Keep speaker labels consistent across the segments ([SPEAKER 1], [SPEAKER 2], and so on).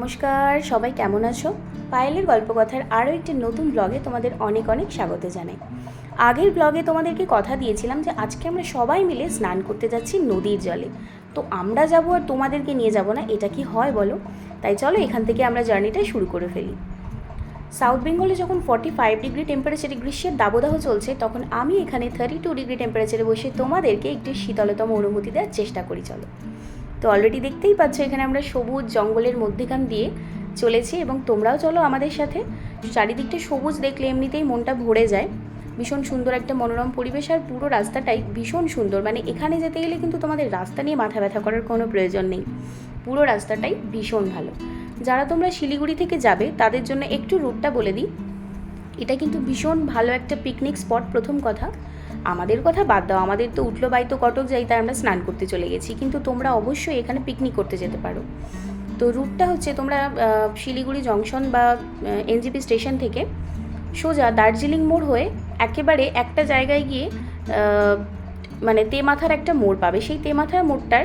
[SPEAKER 1] নমস্কার, সবাই কেমন আছো? পায়েলের গল্পকথার আরও একটি নতুন ব্লগে তোমাদের অনেক অনেক স্বাগত জানাই। আগের ব্লগে তোমাদেরকে কথা দিয়েছিলাম যে আজকে আমরা সবাই মিলে স্নান করতে যাচ্ছি নদীর জলে। তো আমরা যাব আর তোমাদেরকে নিয়ে যাব না, এটা কি হয় বলো? তাই চলো এখান থেকে আমরা জার্নিটা শুরু করে ফেলি। সাউথ বেঙ্গলে যখন ফর্টি ফাইভ ডিগ্রি টেম্পারেচারে গ্রীষ্মের দাবদাহ চলছে, তখন আমি এখানে থার্টি টু ডিগ্রি টেম্পারেচারে বসে তোমাদেরকে একটি শীতলতম অনুভূতি দেওয়ার চেষ্টা করি, চলো। তো অলরেডি দেখতেই পাচ্ছ, এখানে আমরা সবুজ জঙ্গলের মধ্যেখান দিয়ে চলেছি এবং তোমরাও চলো আমাদের সাথে। চারিদিকটা সবুজ দেখলে এমনিতেই মনটা ভরে যায়। ভীষণ সুন্দর একটা মনোরম পরিবেশ আর পুরো রাস্তাটাই ভীষণ সুন্দর। মানে এখানে যেতে গেলে কিন্তু তোমাদের রাস্তা নিয়ে মাথা ব্যথা করার কোনো প্রয়োজন নেই। পুরো রাস্তাটাই ভীষণ ভালো। যারা তোমরা শিলিগুড়ি থেকে যাবে, তাদের জন্য একটু রুটটা বলে দিই। এটা কিন্তু ভীষণ ভালো একটা পিকনিক স্পট প্রথম কথা। আমাদের কথা বাদ দাও, আমাদের তো উঠল বাইতো কটক যাই, তাই আমরা স্নান করতে চলে গেছি। কিন্তু তোমরা অবশ্যই এখানে পিকনিক করতে যেতে পারো। তো রুটটা হচ্ছে তোমরা শিলিগুড়ি জংশন বা এনজিপি স্টেশন থেকে সোজা দার্জিলিং মোড় হয়ে একেবারে একটা জায়গায় গিয়ে মানে তেমাথার একটা মোড় পাবে। সেই তেমাথার মোড়টার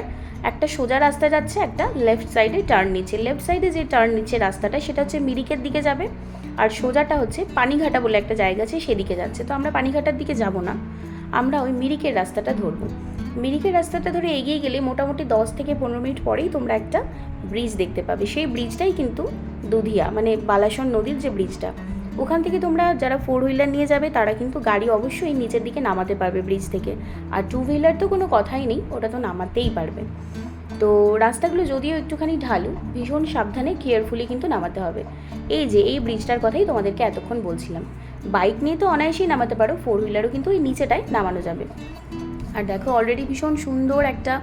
[SPEAKER 1] একটা সোজা রাস্তা যাচ্ছে, একটা লেফট সাইডে টার্ন নিচ্ছে লেফট সাইডে যে টার্ন নিচ্ছে রাস্তাটা, সেটা হচ্ছে মিরিকের দিকে যাবে। আর সোজাটা হচ্ছে পানিঘাটা বলে একটা জায়গা আছে, সেদিকে যাচ্ছে। তো আমরা পানিঘাটার দিকে যাব না। আমরা ওই মিরিকের রাস্তাটা ধরবো। মিরিকের রাস্তাটা ধরে এগিয়ে গেলে মোটামুটি দশ থেকে পনেরো মিনিট পরেই তোমরা একটা ব্রিজ দেখতে পাবে। সেই ব্রিজটাই কিন্তু দুধিয়া মানে বালাসন নদীর যে ব্রিজটা। ওখান থেকে তোমরা যারা ফোর হুইলার নিয়ে যাবে, তারা কিন্তু গাড়ি অবশ্যই নিচের দিকে নামাতে পারবে ব্রিজ থেকে। আর টু হুইলার তো কোনো কথাই নেই, ওটা তো নামাতেই পারবে। তো রাস্তাগুলো যদিও একটুখানি ঢালু, ভীষণ সাবধানে কেয়ারফুলি কিন্তু নামাতে হবে। এই যে, এই ব্রিজটার কথাই তোমাদেরকে এতক্ষণ বলছিলাম। বাইক নিয়ে তো অনায়াসেই নামাতে পারো ফোর হুইলারও কিন্তু ওই নিচেটায় নামানো যাবে। আর দেখো অলরেডি ভীষণ সুন্দর একটা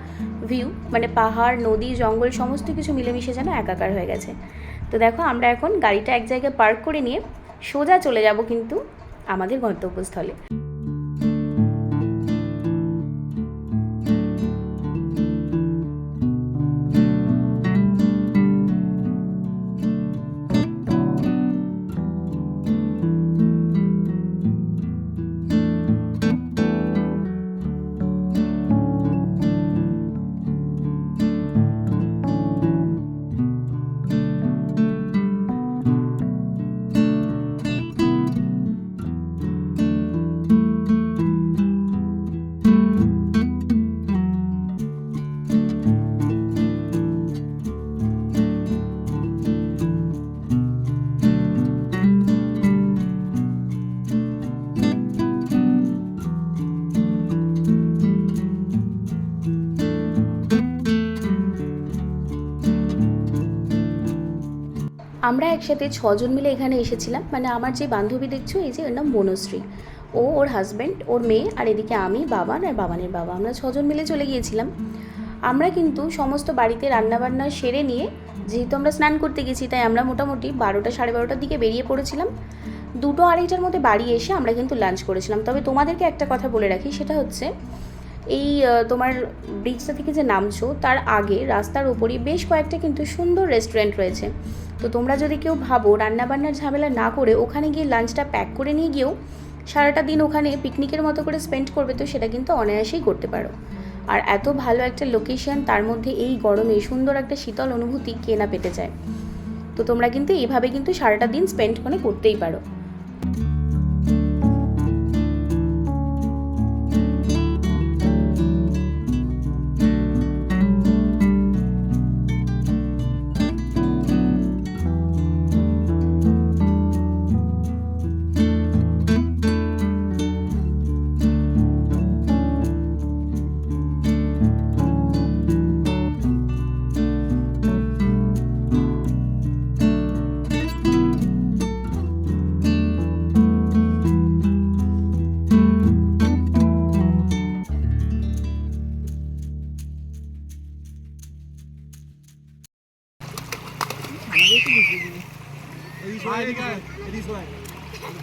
[SPEAKER 1] ভিউ মানে পাহাড়, নদী, জঙ্গল, সমস্ত কিছু মিলেমিশে যেন একাকার হয়ে গেছে। তো দেখো, আমরা এখন গাড়িটা এক জায়গায় পার্ক করে নিয়ে সোজা চলে যাব কিন্তু আমাদের গন্তব্যস্থলে। আমরা একসাথে ছজন মিলে এখানে এসেছিলাম। মানে আমার যে বান্ধবী দেখছ, এই যে ওর নাম বনশ্রী ও ওর হাজব্যান্ড ওর মেয়ে, আর এদিকে আমি বাবান আর বাবানের বাবা। আমরা ছজন মিলে চলে গিয়েছিলাম। আমরা কিন্তু সমস্ত বাড়িতে রান্নাবান্না সেরে নিয়ে, যেহেতু আমরা স্নান করতে গেছি, তাই আমরা মোটামুটি বারোটা সাড়ে বারোটার দিকে বেরিয়ে পড়েছিলাম। দুটো আড়াইটার মধ্যে বাড়ি এসে আমরা কিন্তু লাঞ্চ করেছিলাম। তবে তোমাদেরকে একটা কথা বলে রাখি, সেটা হচ্ছে, এই তোমার ব্রিজটা থেকে যে নামছো, তার আগে রাস্তার ওপরই বেশ কয়েকটা কিন্তু সুন্দর রেস্টুরেন্ট রয়েছে। তো তোমরা যদি কেউ ভাবো রান্নাবান্নার ঝামেলা না করে ওখানে গিয়ে লাঞ্চটা প্যাক করে নিয়ে গিয়েও সারাটা দিন ওখানে পিকনিকের মতো করে স্পেন্ড করবে, তো সেটা কিন্তু অনায়াসেই করতে পারো। আর এত ভালো একটা লোকেশন তার মধ্যে এই গরমে সুন্দর একটা শীতল অনুভূতি কে না পেতে যায় তো তোমরা কিন্তু এইভাবে কিন্তু সারাটা দিন স্পেন্ড করে করতেই পারো।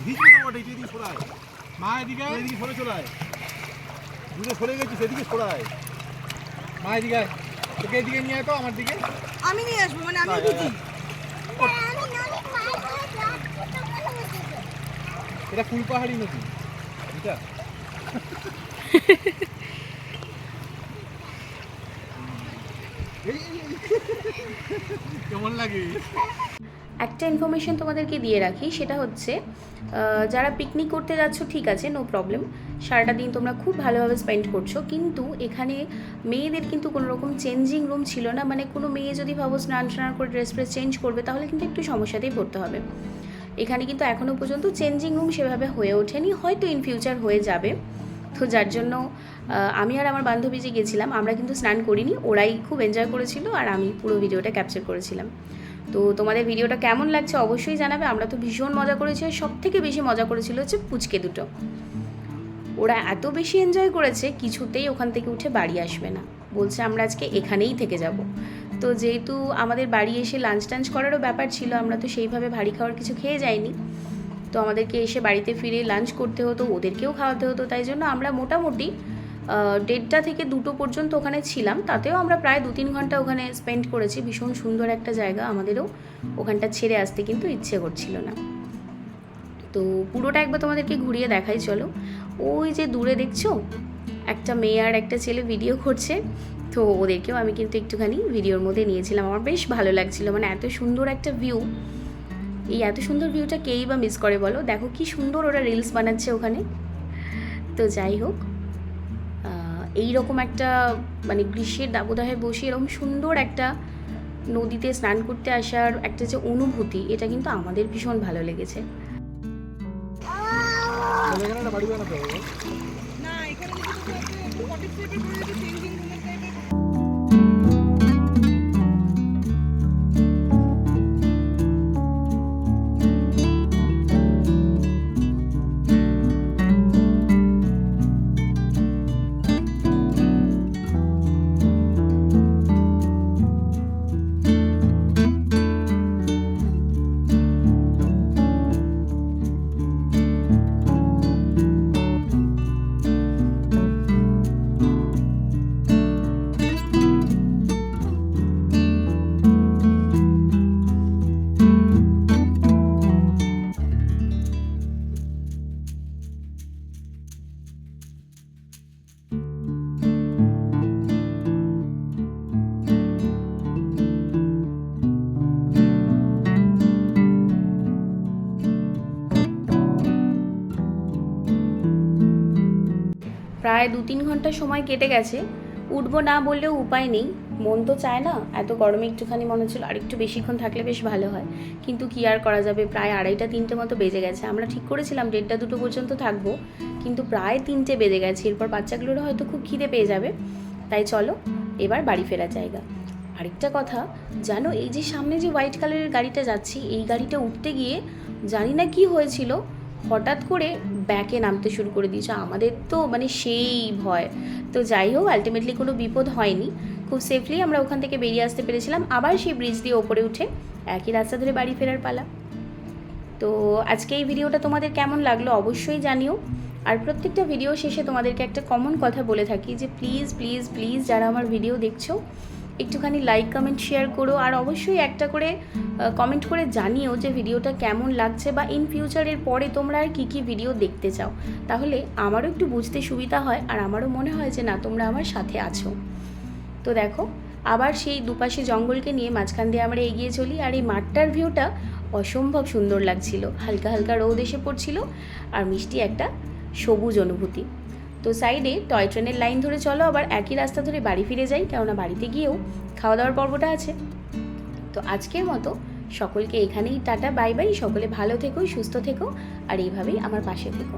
[SPEAKER 2] ভিজবে তো বটে, এদিকে সরায়। মা এদিকে এদিকে সরে চলে আয়। দূরে সরে গেছিস, এদিকে সরায়। মা এদিকে তোকে এদিকে নিয়ে তো, আমার দিকে।
[SPEAKER 3] আমি নিয়ে আসব মানে আমি বুঝি
[SPEAKER 2] এটা ফুলপাহাড়ি নদী এটা। কেমন লাগে
[SPEAKER 1] একটা ইনফরমেশন তোমাদেরকে দিয়ে রাখি সেটা হচ্ছে যারা পিকনিক করতে যাচ্ছ, ঠিক আছে নো প্রবলেম সারাটা দিন তোমরা খুব ভালোভাবে স্পেন্ড করছ। কিন্তু এখানে মেয়েদের কিন্তু কোনো রকম চেঞ্জিং রুম ছিল না। মানে কোনো মেয়ে যদি ভাবো স্নান স্নান করে ড্রেস ফ্রেস চেঞ্জ করবে, তাহলে কিন্তু একটু সমস্যাতেই পড়তে হবে। এখানে কিন্তু এখনও পর্যন্ত চেঞ্জিং রুম সেভাবে হয়ে ওঠেনি। হয়তো ইন ফিউচার হয়ে যাবে। তো যার জন্য আমি আর আমার বান্ধবী যে গেছিলাম, আমরা কিন্তু স্নান করিনি। ওরাই খুব এনজয় করেছিল আর আমি পুরো ভিডিওটা ক্যাপচার করেছিলাম। তো তোমাদের ভিডিওটা কেমন লাগছে অবশ্যই জানাবে। আমরা তো ভীষণ মজা করেছি আর সব থেকে বেশি মজা করেছিল হচ্ছে পুচকে দুটো। ওরা এত বেশি এনজয় করেছে, কিছুতেই ওখান থেকে উঠে বাড়ি আসবে না। বলছে আমরা আজকে এখানেই থেকে যাব। তো যেহেতু আমাদের বাড়ি এসে লাঞ্চ টাঞ্চ করারও ব্যাপার ছিল, আমরা তো সেইভাবে ভারী খাওয়ার কিছু খেয়ে যাইনি। তো আমাদেরকে এসে বাড়িতে ফিরে লাঞ্চ করতে হতো, ওদেরকেও খাওয়াতে হতো, তাই জন্য আমরা মোটামুটি দেড়টা থেকে দুটো পর্যন্ত ওখানে ছিলাম। তাতেও আমরা প্রায় দু তিন ঘণ্টা ওখানে স্পেন্ড করেছি। ভীষণ সুন্দর একটা জায়গা। আমাদেরও ওখানটা ছেড়ে আসতে কিন্তু ইচ্ছে করছিল না। তো পুরোটা একবার তোমাদেরকে ঘুরিয়ে দেখাই, চলো। ওই যে দূরে দেখছ? একটা মেয়ে আর একটা ছেলে ভিডিও করছে। তো ওদেরকেও আমি কিন্তু একটুখানি ভিডিওর মধ্যে নিয়েছিলাম। আমার বেশ ভালো লাগছিল। মানে এত সুন্দর একটা ভিউ এই এত সুন্দর ভিউটা কেই বা মিস করে বলো? দেখো কি সুন্দর ওরা রিলস বানাচ্ছে ওখানে। তো যাই হোক। এই রকম একটা মানে গ্রীষ্মের দাবদাহে বসে এরকম সুন্দর একটা নদীতে স্নান করতে আসার একটা যে অনুভূতি, এটা কিন্তু আমাদের ভীষণ ভালো লেগেছে।
[SPEAKER 3] না, এখানে
[SPEAKER 1] প্রায় দু তিন ঘণ্টা সময় কেটে গেছে। উঠবো না বললেও উপায় নেই। মন তো চায় না, এত গরমে একটুখানি মনে হচ্ছিল আর একটু বেশিক্ষণ থাকলে বেশ ভালো হয়। কিন্তু কি আর করা যাবে? প্রায় আড়াইটা তিনটে মতো বেজে গেছে। আমরা ঠিক করেছিলাম দেড়টা দুটো পর্যন্ত থাকব, কিন্তু প্রায় তিনটে বেজে গেছে। এরপর বাচ্চাগুলোরও হয়তো খুব খিদে পেয়ে যাবে। তাই চলো, এবার বাড়ি ফেরার জায়গা। আরেকটা কথা, জানো এই যে সামনে যে হোয়াইট কালারের গাড়িটা যাচ্ছি, এই গাড়িটা উঠতে গিয়ে জানি না কি হয়েছিল হঠাৎ করে ব্যাকে নামতে শুরু করে দিয়েছে। আমাদের তো মানে সেই ভয়। তো যাই হোক আলটিমেটলি কোনো বিপদ হয়নি। খুব সেফলি আমরা ওখান থেকে বেরিয়ে আসতে পেরেছিলাম। আবার সেই ব্রিজ দিয়ে ওপরে উঠে একই রাস্তা ধরে বাড়ি ফেরার পালা। তো আজকে এই ভিডিওটা তোমাদের কেমন লাগল অবশ্যই জানিও। আর প্রত্যেকটা ভিডিও শেষে তোমাদেরকে একটা কমন কথা বলে থাকি যে প্লিজ প্লিজ প্লিজ যারা আমার ভিডিও দেখছ একটুখানি লাইক কমেন্ট শেয়ার করো আর অবশ্যই একটা করে কমেন্ট করে জানিও যে ভিডিওটা কেমন লাগছে বা ইন ফিউচারের পরে তোমরা আর কী কী ভিডিও দেখতে চাও। তাহলে আমারও একটু বুঝতে সুবিধা হয় আর আমারও মনে হয় যে না, তোমরা আমার সাথে আছো। তো দেখো, আবার সেই দুপাশে জঙ্গলকে নিয়ে মাঝখান দিয়ে আমরা এগিয়ে চলি আর এই মাঠটার ভিউটা অসম্ভব সুন্দর লাগছিল। হালকা হালকা রোদ এসে পড়ছিল আর মিষ্টি একটা সবুজ অনুভূতি। তো সাইডে টয় ট্রেনের লাইন ধরে চলো, আবার একই রাস্তা ধরে বাড়ি ফিরে যাই, কেননা বাড়িতে গিয়েও খাওয়া দাওয়ার পর্বটা আছে। তো আজকের মতো সকলকে এখানেই টাটা, বাই বাই, সকলে ভালো থেকো, সুস্থ থেকো, আর এইভাবেই আমার পাশে থেকো।